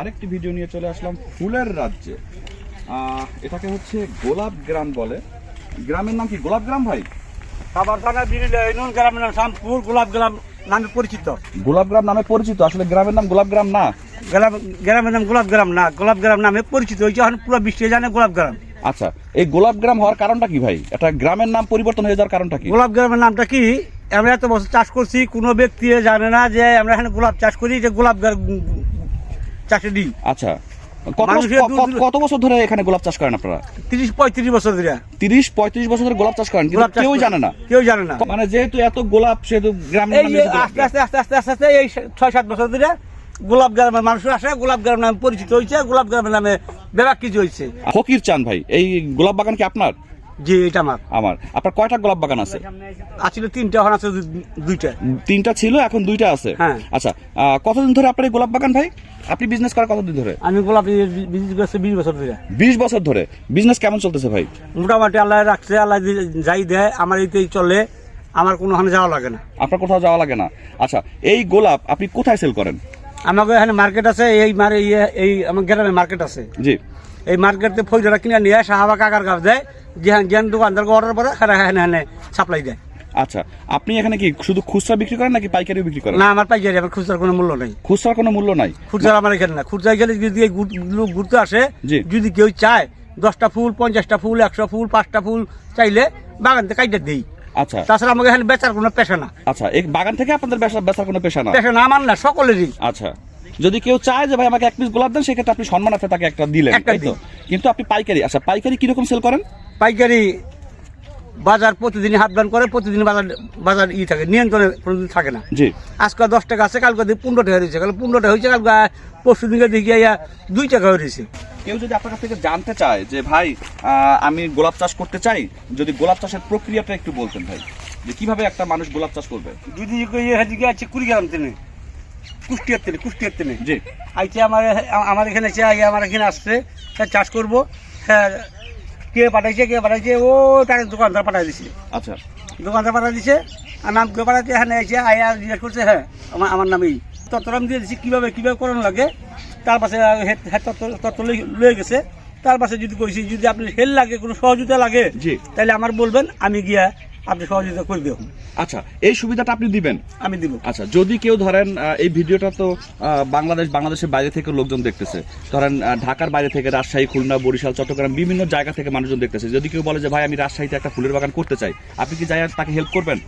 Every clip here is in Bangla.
আরেকটি ভিডিও নিয়ে চলে আসলাম ফুলের রাজ্যে। এটাকে হচ্ছে গোলাপ গ্রাম বলে। গ্রামের নাম কি? গোলাপ গ্রাম ভাই? বিরিলে গ্রামের নাম শামপুর গোলাপ গ্রাম নামে পরিচিত। গোলাপ গ্রাম নামে পরিচিত? আসলে গ্রামের নাম গোলাপ গ্রাম না? গ্রাম গ্রামের নাম গোলাপ গ্রাম না গোলাপ গ্রাম নামে পরিচিত। এখন পুরো বিশ্বে জানে গোলাপ গ্রাম। আচ্ছা এই গোলাপ গ্রাম হওয়ার কারণটা কি ভাই? এটা গ্রামের নাম পরিবর্তন হয়ে যাওয়ার কারণটা কি? গোলাপ গ্রামের নামটা কি? আমরা এত বছর চাষ করছি কোনো ব্যক্তি জানে না যে আমরা এখানে গোলাপ চাষ করি যে গোলাপ গ্রাম চাষে দিই আচ্ছা। কত বছর ধরে এখানে গোলাপ চাষ করেন আপনারা? তিরিশ পঁয়ত্রিশ বছর ধরে। তিরিশ পঁয়ত্রিশ বছর ধরে গোলাপ চাষ করেন গোলাপ কেউ জানে না। কেউ জানে না। মানে যেহেতু এত গোলাপ সেহেতু গোলাপ আস্তে আস্তে আস্তে আস্তে আস্তে আস্তে এই ছয় সাত বছর ধরে গোলাপ গ্রামের মানুষ আসে গোলাপ গ্রাম নামে পরিচিত হয়েছে গোলাপ গ্রামের নামে ব্যাপার কিছু হয়েছে। গ্রাম। ফকির চান ভাই এই গোলাপ বাগান কি আপনার? জি এটা আমার। আমার। আপনার কয়টা গোলাপ বাগান আছে? আছিল তিনটা এখন আছে দু- দুইটা। তিনটা ছিল এখন দুইটা আছে? হ্যাঁ। আচ্ছা কতদিন ধরে আপনার এই গোলাপ বাগান ভাই? আপনি বিজনেস করা কতদিন ধরে? আমি গোলাপ বিজনেস করছি বিশ বছর ধরে। বিশ বছর ধরে। বিজনেস কেমন চলতেছে ভাই? মোটামুটি আল্লাহ রাখছে আল্লাহ যাই দেয় আমার এইতেই চলে। আমার কোনো ওখানে যাওয়া লাগে না। আপনার কোথাও যাওয়া লাগে না। আচ্ছা এই গোলাপ আপনি কোথায় সেল করেন? আমাকে এখানে মার্কেট আছে এই মারে এই আমার গ্রামে মার্কেট আছে। জি। এই মার্কেটে ফৌজরা কিনে নিয়ে সাহাবা কাকার কাপ দেয় যেখান যেখান দোকানদারকে অর্ডার করে সাপ্লাই দেয়। আচ্ছা আপনি এখানে কি শুধু খুচরা বিক্রি করেন নাকি পাইকারিও বিক্রি করেন? না আমার পাইকারি আমার খুচরার কোনো মূল্য নেই। খুচরার কোনো মূল্য নাই? খুচরা আমার এখানে না খুচরা যদি এই লোক ঘুরতে আসে জি। যদি কেউ চায় দশটা ফুল পঞ্চাশটা ফুল একশো ফুল পাঁচটা ফুল চাইলে বাগান থেকে কাইটা দিই। আচ্ছা। তাছাড়া আমাকে এখানে বেচার কোনো পেশা না। আচ্ছা এই বাগান থেকে আপনাদের বেচা বেচার কোনো পেশা না? পেশা না আমার না সকলেরই। আচ্ছা। যদি কেউ চায় যে ভাই আমাকে এক পিস গোলাপ দেন সেক্ষেত্রে আপনি সম্মানার্থে তাকে একটা দিলেন কিন্তু আপনি পাইকারি আচ্ছা পাইকারি কীরকম সেল করেন? পাইকারি বাজার প্রতিদিন হাট দান করে প্রতিদিন বাজার বাজার ই থাকে নিয়ন্ত্রণে কোনোদিন থাকে না। জি। আজকে দশ টাকা আছে কালকে দিয়ে পনেরো টাকা হয়েছে কাল পনেরো টাকা হয়েছে কালকে পরশু দিনকে দেখি ইয়া দুই টাকা হয়েছে কেউ যদি আপনার কাছ থেকে জানতে চায় যে ভাই আমি গোলাপ চাষ করতে চাই যদি গোলাপ চাষের প্রক্রিয়াটা একটু বলতেন ভাই যে কীভাবে একটা মানুষ গোলাপ চাষ করবে? যদি এদিকে আছে কুড়িগ্রাম তেনে কুষ্টিয়ার তেনে কুষ্টিয়ার তেনে জি। আইছে আমার আমার এখানে আইয়া আমার এখানে আসছে হ্যাঁ চাষ করব। হ্যাঁ কে পাঠাইছে কে পাঠাইছে? ও তার দোকানদার পাঠাই দিছে। আচ্ছা। দোকানদার পাঠাই দিছে আর নাম কে পাঠাইছে হ্যাঁ এসে আয়া জিজ্ঞেস করছে হ্যাঁ আমার আমার নামেই তত্ত্ব দিয়ে দিছি কীভাবে কীভাবে করানো লাগে? তার পাশে তত্ত্ব লয়ে গেছে। তার পাশে যদি কইছি যদি আপনি হেল লাগে কোনো সহযোগিতা লাগে। তাহলে আমার বলবেন আমি গিয়া আপনি সহযোগিতা করে দেব। আচ্ছা এই সুবিধাটা আপনি দিবেন? আমি দিব। আচ্ছা যদি কেউ ধরেন এই ভিডিওটা তো বাংলাদেশ বাংলাদেশের বাইরে থেকে লোকজন দেখতেছে। ধরেন ঢাকার বাইরে থেকে রাজশাহী খুলনা বরিশাল চট্টগ্রাম বিভিন্ন জায়গা থেকে মানুষজন দেখতেছে। যদি কেউ বলে যে ভাই আমি রাজশাহীতে একটা ফুলের বাগান করতে চাই আপনি কি যাই তাকে হেল্প করবেন?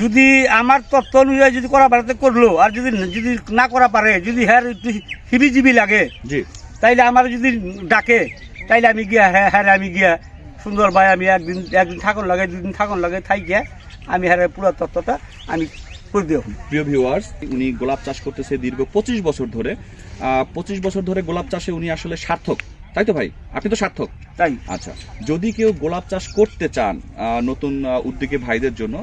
যদি আমার তথ্য অনুযায়ী যদি করা পারে করল আর যদি যদি না করা পারে যদি হ্যাঁ একটু হিবিজিবি লাগে জি। তাইলে আমার যদি ডাকে তাইলে আমি গিয়া হ্যাঁ হ্যাঁ আমি গিয়া সুন্দর ভাই, আমি একদিন একদিন থাকুন লাগে, দুদিন থাকুন লাগে থাই গিয়া আমি হারে পুরো তত্ত্বটা আমি প্রিয় ভিউয়ার্স উনি গোলাপ চাষ করতেছে দীর্ঘ পঁচিশ বছর ধরে। পঁচিশ বছর ধরে গোলাপ চাষে উনি আসলে সার্থক। তাই তো ভাই? আপনি তো সার্থক। তাই। আচ্ছা যদি কেউ গোলাপ চাষ করতে চান নতুন উদ্যোগী ভাইদের জন্য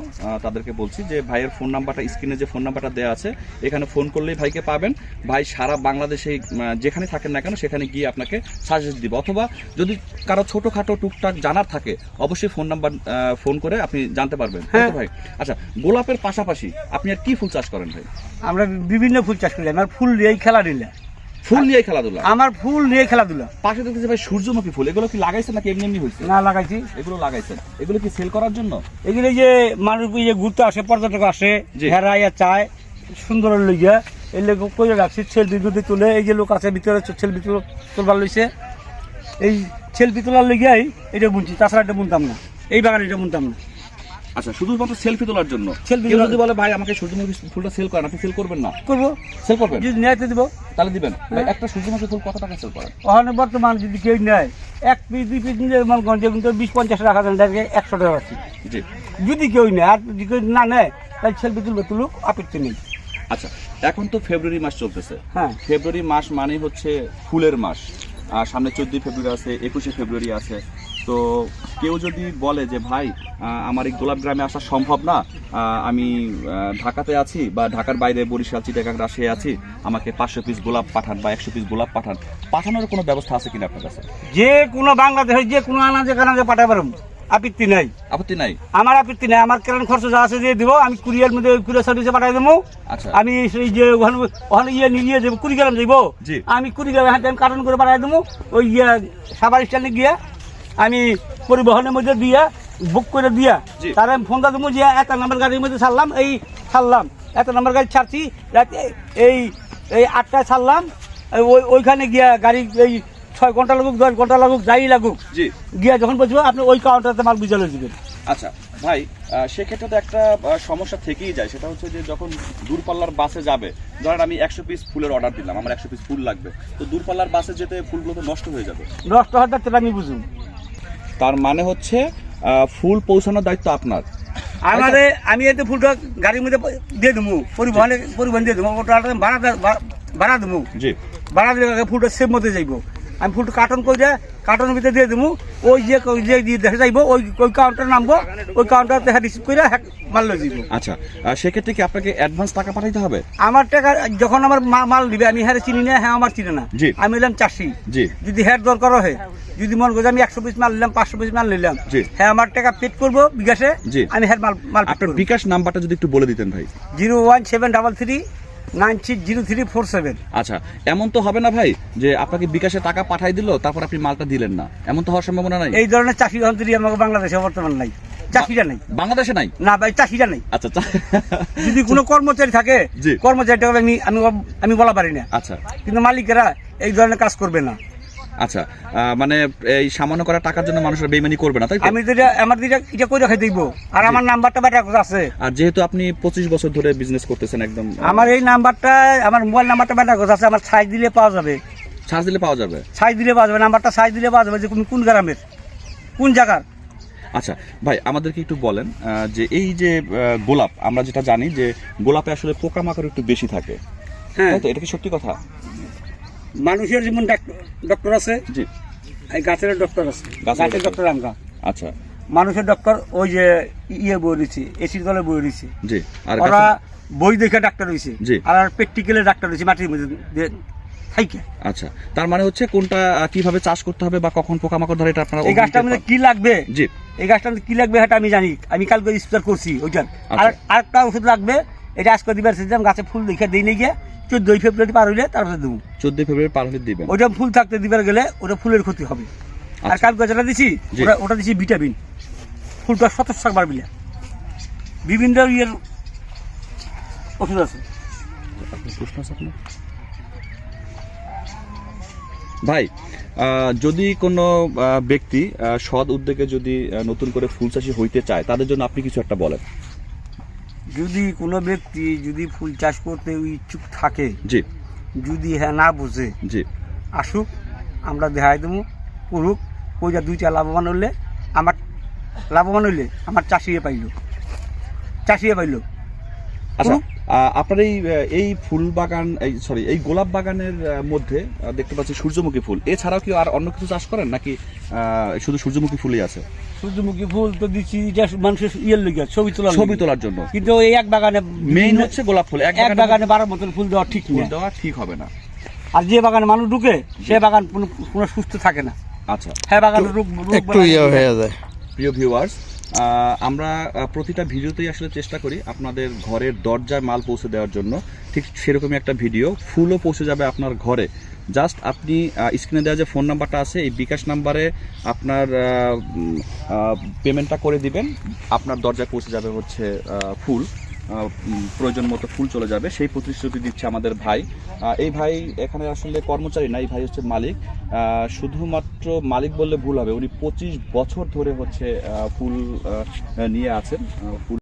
তাদেরকে বলছি যে ভাইয়ের ফোন নাম্বারটা স্ক্রিনে যে ফোন নাম্বারটা দেওয়া আছে এখানে ফোন করলেই ভাইকে পাবেন। ভাই সারা বাংলাদেশে যেখানে থাকেন না কেন সেখানে গিয়ে আপনাকে সাজেস্ট দিব। অথবা যদি কারও ছোটোখাটো টুকটাক জানার থাকে অবশ্যই ফোন নাম্বার ফোন করে আপনি জানতে পারবেন। হ্যাঁ। ভাই? আচ্ছা গোলাপের পাশাপাশি আপনি আর কি ফুল চাষ করেন ভাই? আমরা বিভিন্ন ফুল চাষ করি। আমার ফুল নিয়েই খেলা দিলে। ফুল নিয়ে খেলাধুলা? আমার ফুল নিয়ে খেলাধুলা। পাশে দেখতেছি ভাই সূর্যমুখী ফুল। এগুলো কি লাগাইছেন নাকি এমনি এমনি হয়েছে না লাগাইছি। এগুলো লাগাইছেন। এগুলো কি সেল করার জন্য? এগুলো যে মানুষ যে ঘুরতে আসে পর্যটক আসে জি। হেরাইয়া চায় সুন্দর লইয়া এই লোক করে রাখছি সেলফি যদি তুলে এই যে লোক আছে ভিতরে সেলফি তুলবার লইছে। এই সেলফি তোলার লইয়াই এটা বুনছি তাছাড়া এটা বুনতাম না। এই বাগানে এটা বুনতাম না। আচ্ছা শুধুমাত্র সেলফি তোলার জন্য? Selfie কেউ যদি বলে ভাই আমাকে সূর্যমুখী ফুলটা সেল করেন আপনি সেল করবেন না। করব। সেল করবেন? যদি নেয়তে দিব। তাহলে দিবেন। ভাই হ্যাঁ। একটা সূর্যমুখী ফুল কত টাকা সেল করেন? ওখানে বর্তমান যদি কেউ নেয় এক পিস দুই পিস নিলে মনে করেন যে কিন্তু বিশ পঞ্চাশ টাকা দেন ডাইরেক্ট একশো টাকা আছে জি। যদি কেউ নেয় আর যদি কেউ না নেয় তাহলে সেলফি তুলবে তুলুক আপত্তি নেই। আচ্ছা এখন তো ফেব্রুয়ারি মাস চলতেছে। হ্যাঁ। ফেব্রুয়ারি মাস মানে হচ্ছে ফুলের মাস। আর সামনে চোদ্দই ফেব্রুয়ারি আছে একুশে ফেব্রুয়ারি আছে। তো কেউ যদি বলে যে ভাই আমার এই গোলাপ গ্রামে আসা সম্ভব না আমি ঢাকাতে আছি বা ঢাকার বাইরে বরিশাল চিটাগাং রাশিয়ায় আছি আমাকে পাঁচশো পিস গোলাপ পাঠান বা একশো পিস গোলাপ পাঠান। পাঠানোর কোনো ব্যবস্থা আছে কিনা আপনার কাছে? যে কোনো বাংলাদেশের যে কোনো আনাজে কানাজে পাঠাতে পারব আপত্তি নাই। আপত্তি নাই? আমার আপত্তি নাই। আমার কেরান খরচ যা আছে দিয়ে দিব। আমি কুরিয়ার মধ্যে কুরিয়ার সার্ভিসে পাঠাই দেবো। আচ্ছা। আমি সেই যে ওখানে ওখানে ইয়ে নিয়ে যাব কুড়ি গ্রাম যাইব। আমি কুড়ি গ্রাম হাতে আমি কার্টন করে পাঠাই দেবো। ওই ইয়ে সাবার স্ট্যান্ডে গিয়ে আমি পরিবহনের মধ্যে দিয়ে বুক করে দিয়া। তার আমি ফোনটা দেবো যে এত নাম্বার গাড়ির মধ্যে ছাড়লাম এই ছাড়লাম। এত নাম্বার গাড়ি ছাড়ছি এই এই আটটায় ছাড়লাম ওই ওইখানে গিয়া গাড়ি এই ছয় ঘণ্টা লাগুক দশ ঘণ্টা লাগুক যাই লাগুক গিয়া যখন বলছো আপনি ওই কাউন্টারতে মাল বিজলে দিবেন আচ্ছা ভাই সেক্ষেত্রে তো একটা সমস্যা থেকেই যায়। সেটা হচ্ছে যে যখন দূরপাল্লার বাসে যাবে ধরেন আমি একশো পিস ফুলের অর্ডার দিলাম আমার একশো পিস ফুল লাগবে। তো দূরপাল্লার বাসে যেতে ফুলগুলো তো নষ্ট হয়ে যাবে। নষ্ট টাকা আমি বুঝুন তার মানে হচ্ছে ফুল পৌঁছানোর দায়িত্ব আপনার। আমাদের আমি এতে ফুলটা গাড়ির মধ্যে দিয়ে দেবো পরিবহনে পরিবহন দিয়ে দেবো ওটা ভাড়া ভাড়া দেবো জি। ভাড়া দিলে ফুলটা সেভ মধ্যে যাইব। আমি ফুল কার্টন করে কার্টনের ভিতরে দিয়ে দেবো ওই যে যে দিয়ে দেখে যাইব ওই ওই কাউন্টার নামবো ওই কাউন্টার দেখা রিসিভ করে হ্যাঁ মাল লয়ে যাইব। আচ্ছা সেক্ষেত্রে কি আপনাকে অ্যাডভান্স টাকা পাঠাইতে হবে? আমার টাকা যখন আমার মাল দিবে আমি হ্যাঁ চিনি না হ্যাঁ আমার চিনি না। আমি এলাম চাষি। জি। যদি হ্যাঁ দরকার হয় যদি মন করে আমি একশো পিস মাল নিলাম পাঁচশো পিস মাল নিলাম। হ্যাঁ আমার টাকা পেড করব বিকাশে জি। আমি হ্যাঁ মাল মাল আপনার বিকাশ নাম্বারটা যদি একটু বলে দিতেন ভাই। Zero one seven double three nine six zero three four seven. আচ্ছা এমন তো হবে না ভাই যে আপনাকে বিকাশে টাকা পাঠাই দিল তারপর আপনি মালটা দিলেন না। এমন তো হওয়ার সম্ভাবনা নাই? এই ধরনের চাকরি অন্তরি আমাকে বাংলাদেশে বর্তমান নাই। বাংলাদেশে নাই? না ভাই নাই। আচ্ছা যদি কোনো কর্মচারী থাকে। কর্মচারীটা আমি আমি আমি বলা পারি না। আচ্ছা। কিন্তু মালিকেরা এই ধরনের কাজ করবে না। আচ্ছা মানে এই সামান্য করা টাকার জন্য মানুষের বেইমানি করবে না তাই তো? আমি যেটা আমার যেটা এটা করে রেখে দিব। আর আমার নাম্বারটা বেটা আছে। আর যেহেতু আপনি পঁচিশ বছর ধরে বিজনেস করতেছেন একদম আমার এই নাম্বারটা আমার মোবাইল নাম্বারটা বেটা আছে আমার সাইজ দিলে পাওয়া যাবে। চার্জ দিলে পাওয়া যাবে? সাইজ দিলে পাওয়া যাবে নাম্বারটা সাইজ দিলে পাওয়া যাবে যে কোন কোন গ্রামের কোন জায়গার। আচ্ছা ভাই আমাদেরকে একটু বলেন যে এই যে গোলাপ আমরা যেটা জানি যে গোলাপে আসলে পোকামাকড় একটু বেশি থাকে। হ্যাঁ। তো? এটা কি সত্যি কথা? মানুষের যেমন ডক্টর আছে জি। এই গাছের ডক্টর আছে। গাছের ডক্টর। আমরা। আচ্ছা। মানুষের ডক্টর ওই যে ইয়ে বই রয়েছে এসির দলে বই রয়েছে। জি আর ওরা বই দেখে ডাক্তার হয়েছে জি। আর প্র্যাকটিক্যালে ডাক্তার হয়েছে মাটির মধ্যে থাইকে। আচ্ছা তার মানে হচ্ছে কোনটা কীভাবে চাষ করতে হবে বা কখন পোকামাকড় ধরে এটা আপনারা এই গাছটার মধ্যে কি লাগবে? জি। এই মধ্যে কি লাগবে সেটা আমি জানি আমি কালকে স্প্রে করছি ওইটার। আচ্ছা। আর আরেকটা ওষুধ লাগবে এটা আজকে দিবার সিস্টেম গাছে ফুল দেখে দিই নিয়ে গিয়ে। চোদ্দই ফেব্রুয়ারি পার হইলে তারপরে দেবো। চোদ্দই ফেব্রুয়ারি পার হলে দিবেন। ওইটা ফুল থাকতে দিবার গেলে ওটা ফুলের ক্ষতি হবে। আর আচ্ছা। কালকে যেটা দিছি। ওটা ওটা দিছি ভিটামিন। ফুলটা সতেজ থাকবার বিলে বিভিন্ন ইয়ের ওষুধ আছে। প্রশ্ন আছে আপনার? ভাই যদি কোনো ব্যক্তি সৎ উদ্যোগে যদি নতুন করে ফুল চাষি হইতে চায় তাদের জন্য আপনি কিছু একটা বলেন। যদি কোনো ব্যক্তি যদি ফুল চাষ করতে ইচ্ছুক থাকে জি। যদি হ্যাঁ না বুঝে জি। আসুক আমরা দেখাই দেবো করুক ওইটা দুইটা লাভবান হলে আমার লাভবান হইলে আমার চাষিয়ে পাইল চাষিয়ে পাইল। আচ্ছা। আপনার এই এই ফুল বাগান এই সরি এই গোলাপ বাগানের মধ্যে দেখতে পাচ্ছি সূর্যমুখী ফুল। এছাড়াও কি আর অন্য কিছু চাষ করেন? নাকি শুধু সূর্যমুখী ফুলই আছে? সূর্যমুখী ফুল তো দিচ্ছি এটা মানুষের ইয়ের লেগে ছবি তোলা ছবি তোলার জন্য। কিন্তু এই এক বাগানে মেইন হচ্ছে গোলাপ ফুল। এক বাগানে বারো মতন ফুল দেওয়া ঠিক ফুল দেওয়া ঠিক হবে না। আর যে বাগানে মানুষ ঢুকে সে বাগান কোনো সুস্থ থাকে না। আচ্ছা। হ্যাঁ বাগানে রোগ রোগ একটু ইয়ে হয়ে যায়। প্রিয় ভিউয়ার্স আমরা প্রতিটা ভিডিওতেই আসলে চেষ্টা করি আপনাদের ঘরের দরজায় মাল পৌঁছে দেওয়ার জন্য। ঠিক সেরকমই একটা ভিডিও, ফুলও পৌঁছে যাবে আপনার ঘরে। জাস্ট আপনি স্ক্রিনে দেওয়া যে ফোন নাম্বারটা আছে, এই বিকাশ নাম্বারে আপনার পেমেন্টটা করে দিবেন। আপনার দরজায় পৌঁছে যাবে হচ্ছে ফুল। প্রয়োজন মতো ফুল চলে যাবে। সেই প্রতিশ্রুতি দিচ্ছে আমাদের ভাই। এই ভাই এখানে আসলে কর্মচারী না, এই ভাই হচ্ছে মালিক। শুধুমাত্র মালিক বললে ভুল হবে। উনি পঁচিশ বছর ধরে হচ্ছে ফুল নিয়ে আছেন। ফুল